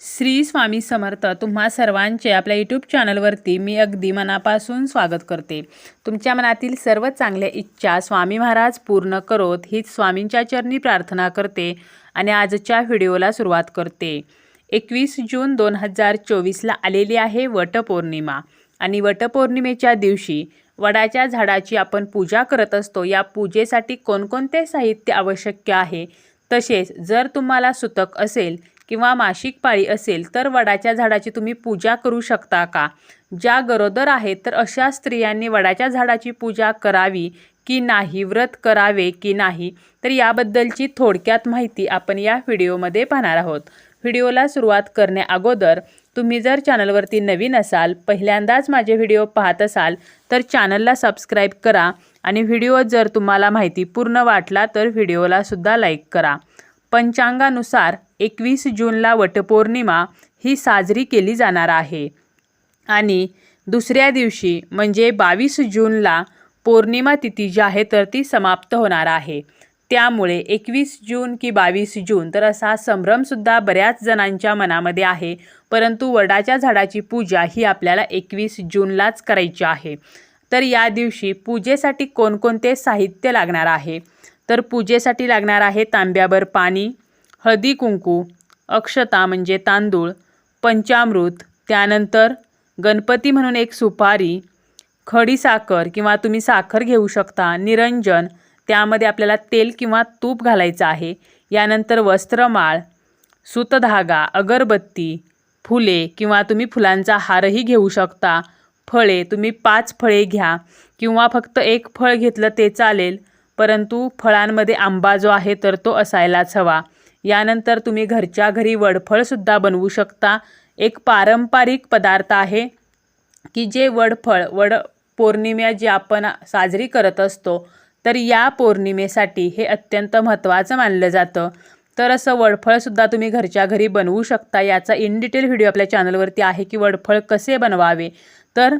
श्री स्वामी समर्थ तुम्हा सर्वांचे आपल्या यूट्यूब चॅनलवरती मी अगदी मनापासून स्वागत करते. तुमच्या मनातील सर्व चांगल्या इच्छा स्वामी महाराज पूर्ण करोत हीच स्वामींच्या चरणी प्रार्थना करते आणि आजच्या व्हिडिओला सुरुवात करते. एकवीस जून दोन हजार चोवीसला आलेली आहे वटपौर्णिमा आणि वटपौर्णिमेच्या दिवशी वडाच्या झाडाची आपण पूजा करत असतो. या पूजेसाठी कोणकोणते साहित्य आवश्यक आहे? तसेच जर तुम्हाला सुतक असेल किंवा मासिक पाळी असेल तर वडाच्या झाडाची तुम्ही पूजा करू शकता का? ज्या गरोदर आहेत तर अशा स्त्रियांनी वडाच्या झाडाची पूजा करावी की नाही व्रत करावे की नाही? तर याबद्दलची थोडक्यात माहिती आपण या व्हिडिओमध्ये पाहणार आहोत. व्हिडिओला सुरुवात करण्याअगोदर तुम्ही जर चॅनलवरती नवीन असाल पहिल्यांदाच माझे व्हिडिओ पाहत असाल तर चॅनलला सबस्क्राईब करा आणि व्हिडिओ जर तुम्हाला माहिती पूर्ण वाटला तर व्हिडिओलासुद्धा लाईक करा. पंचांगानुसार एकवीस जूनला वटपौर्णिमा ही साजरी केली जाणार आहे. आणि दुसऱ्या दिवशी म्हणजे बावीस जूनला पौर्णिमा तिथी जी आहे तर ती समाप्त होणार आहे. त्यामुळे एकवीस जून की बावीस जून तर असा संभ्रमसुद्धा बऱ्याच जणांच्या मनामध्ये आहे. परंतु वडाच्या झाडाची पूजा ही आपल्याला एकवीस जूनलाच करायची आहे. तर या दिवशी पूजेसाठी कोणकोणते साहित्य लागणार आहे? तर पूजेसाठी लागणार आहे तांब्याभर पाणी हळदी कुंकू अक्षता म्हणजे तांदूळ पंचामृत त्यानंतर गणपती म्हणून एक सुपारी खडी साखर किंवा तुम्ही साखर घेऊ शकता निरंजन त्यामध्ये आपल्याला तेल किंवा तूप घालायचं आहे. यानंतर वस्त्रमाळ सुतधागा अगरबत्ती फुले किंवा तुम्ही फुलांचा हारही घेऊ शकता. फळे तुम्ही पाच फळे घ्या किंवा फक्त एक फळ घेतलं ते चालेल. परंतु फळांमध्ये आंबा जो आहे तर तो असायलाच हवा. यानंतर तुम्ही घरच्या घरी वडफळसुद्धा बनवू शकता. एक पारंपरिक पदार्थ आहे की जे वडफळ वड पौर्णिमा जी आपण साजरी करत असतो तर या पौर्णिमेसाठी हे अत्यंत महत्त्वाचं मानलं जातं. तर असं वडफळसुद्धा तुम्ही घरच्या घरी बनवू शकता. याचा इन डिटेल व्हिडिओ आपल्या चॅनलवरती आहे की वडफळ कसे बनवावे. तर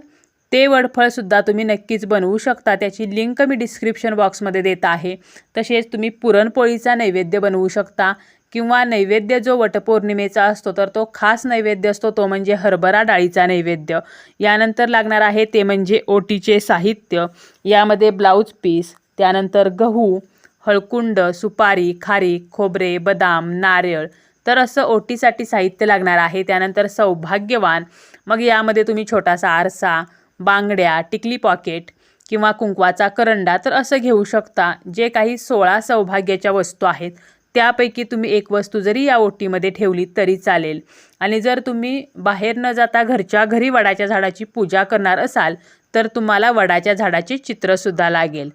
ते वडफळसुद्धा तुम्ही नक्कीच बनवू शकता. त्याची लिंक मी डिस्क्रिप्शन बॉक्समध्ये देत आहे. तसेच तुम्ही पुरणपोळीचा नैवेद्य बनवू शकता किंवा नैवेद्य जो वटपौर्णिमेचा असतो तर तो खास नैवेद्य असतो तो म्हणजे हरभरा डाळीचा नैवेद्य. यानंतर लागणार आहे ते म्हणजे ओटीचे साहित्य. यामध्ये ब्लाऊज पीस त्यानंतर गहू हळकुंड सुपारी खारीक खोबरे बदाम नारळ तर असं ओटीसाठी साहित्य लागणार आहे. त्यानंतर सौभाग्यवान. मग यामध्ये तुम्ही छोटासा आरसा बांगड्या टिकली पॉकेट किंवा कुंकवाचा करंडा तर असं घेऊ शकता. जे काही सोळा सौभाग्याच्या वस्तू आहेत त्यापैकी तुम्ही एक वस्तू जरी या ओटीमध्ये ठेवली तरी चालेल. आणि जर तुम्ही बाहेर न जाता घरच्या घरी वडाच्या झाडाची पूजा करणार असाल तर तुम्हाला वडाच्या झाडाचे चित्रसुद्धा लागेल.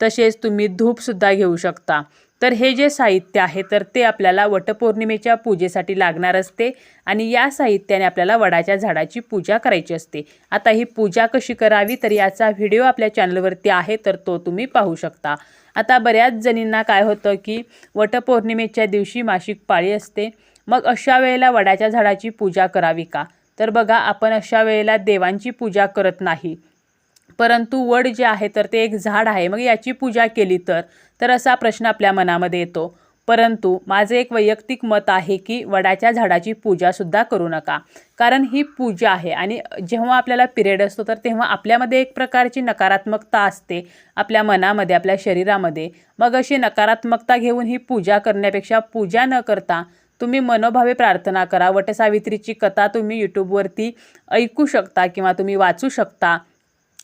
तसेच तुम्ही धूपसुद्धा घेऊ शकता. तर हे जे साहित्य आहे तर ते आपल्याला वटपौर्णिमेच्या पूजेसाठी लागणार असते आणि या साहित्याने आपल्याला वडाच्या झाडाची पूजा करायची असते. आता ही पूजा कशी करावी तर याचा व्हिडिओ आपल्या चॅनलवरती आहे तर तो तुम्ही पाहू शकता. आता बऱ्याच जणींना काय होतं की वटपौर्णिमेच्या दिवशी मासिक पाळी असते. मग अशा वेळेला वडाच्या झाडाची पूजा करावी का? तर बघा आपण अशा वेळेला देवांची पूजा करत नाही. परंतु वड जे आहे तर ते एक झाड आहे. मग याची पूजा केली तर? तर असा प्रश्न आपल्या मनामध्ये येतो. परंतु माझं एक वैयक्तिक मत आहे की वडाच्या झाडाची पूजासुद्धा करू नका. कारण ही पूजा आहे आणि जेव्हा आपल्याला पिरियड असतो तर तेव्हा आपल्यामध्ये एक प्रकारची नकारात्मकता असते आपल्या मनामध्ये आपल्या शरीरामध्ये. मग अशी नकारात्मकता घेऊन ही पूजा करण्यापेक्षा पूजा न करता तुम्ही मनोभावे प्रार्थना करा. वटसावित्रीची कथा तुम्ही यूट्यूबवरती ऐकू शकता किंवा तुम्ही वाचू शकता.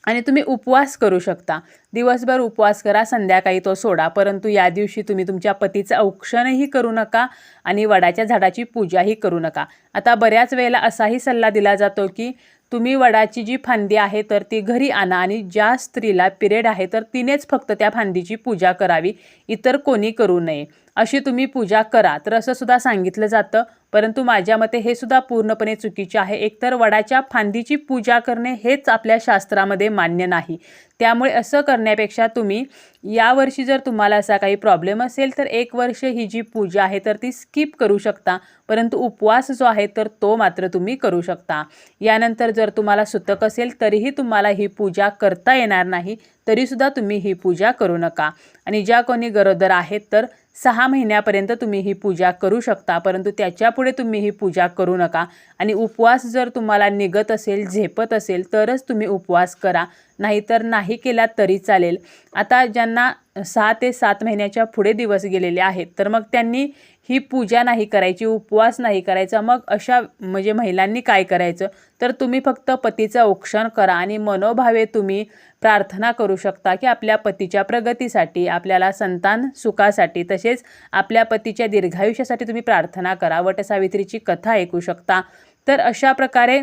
आणि तुम्ही उपवास करू शकता. दिवसभर उपवास करा संध्याकाळी तो सोडा. परंतु या दिवशी तुम्ही तुमच्या पतीचं औक्षणही करू नका आणि वडाच्या झाडाची पूजाही करू नका. आता बऱ्याच वेळेला असाही सल्ला दिला जातो की तुम्ही वडाची जी फांदी आहे तर ती घरी आणा आणि ज्या स्त्रीला पिरियड आहे तर तिनेच फक्त त्या फांदीची पूजा करावी. इतर कोणी करू नये. अशी तुम्ही पूजा करा. तर असं सुद्धा सांगितलं जातं. परंतु माझ्या मते हे सुद्धा पूर्णपणे चुकीचे आहे. एकतर वडाच्या फांदीची पूजा करणे हेच आपल्या शास्त्रामध्ये मान्य नाही. त्यामुळे असं करण्यापेक्षा तुम्ही यावर्षी जर तुम्हाला असा काही प्रॉब्लेम असेल तर एक वर्ष ही जी पूजा आहे तर ती स्किप करू शकता. परंतु उपवास जो आहे तर तो मात्र तुम्ही करू शकता. यानंतर जर तुम्हाला सुतक असेल तरीही तुम्हाला ही पूजा करता येणार नाही. तरीसुद्धा तुम्ही ही पूजा करू नका. आणि ज्या कोणी गरोदर आहेत तर सहा महिन्यापर्यंत तुम्ही ही पूजा करू शकता परंतु त्याच्यापुढे तुम्ही ही पूजा करू नका. आणि उपवास जर तुम्हाला निघत असेल झेपत असेल तरच तुम्ही उपवास करा. नाहीतर नाही केला तरी चालेल. आता ज्यांना सहा ते सात महिन्याच्या पुढे दिवस गेलेले आहेत तर मग त्यांनी ही पूजा नाही करायची उपवास नाही करायचा मग अशा म्हणजे महिलांनी काय करायचं? तर तुम्ही फक्त पतीचं औक्षण करा आणि मनोभावे तुम्ही प्रार्थना करू शकता की आपल्या पतीच्या प्रगतीसाठी आपल्याला संतान सुखासाठी तसेच आपल्या पतीच्या दीर्घायुष्यासाठी तुम्ही प्रार्थना करा. वटसावित्रीची कथा ऐकू शकता. तर अशा प्रकारे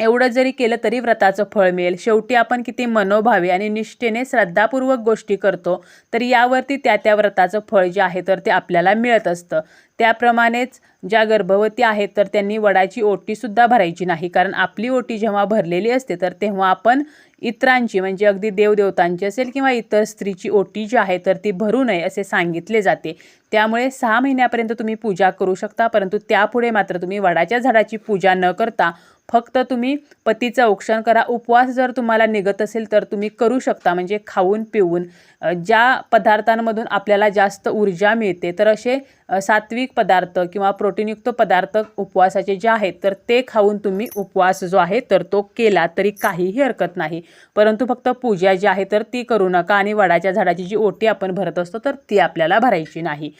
एवढं जरी केलं तरी व्रताचं फळ मिळेल. शेवटी आपण किती मनोभावे आणि निष्ठेने श्रद्धापूर्वक गोष्टी करतो तर यावरती त्या त्या व्रताचं फळ जे आहे तर ते आपल्याला मिळत असतं. त्याप्रमाणेच ज्या गर्भवती आहेत तर त्यांनी वडाची ओटीसुद्धा भरायची नाही. कारण आपली ओटी जेव्हा भरलेली असते तर तेव्हा आपण इतरांची म्हणजे अगदी देवदेवतांची असेल किंवा इतर स्त्रीची ओटी जी आहे तर ती भरू नये असे सांगितले जाते. त्यामुळे सहा महिन्यापर्यंत तुम्ही पूजा करू शकता परंतु त्यापुढे मात्र तुम्ही वडाच्या झाडाची पूजा न करता फक्त तुम्ही पतीचं औक्षण करा. उपवास जर तुम्हाला निघत असेल तर तुम्ही करू शकता म्हणजे खाऊन पिऊन. ज्या पदार्थांमधून आपल्याला जास्त ऊर्जा मिळते तर असे सात्विक पदार्थ किंवा प्रोटीनयुक्त पदार्थ उपवासाचे जे आहेत तर ते खाऊन तुम्ही उपवास जो आहे तर तो केला तरी काहीही हरकत नाही. परंतु फक्त पूजा जी आहे तर ती करू नका आणि वडाच्या झाडाची जी ओटी आपण भरत असतो तर ती आपल्याला भरायची नाही.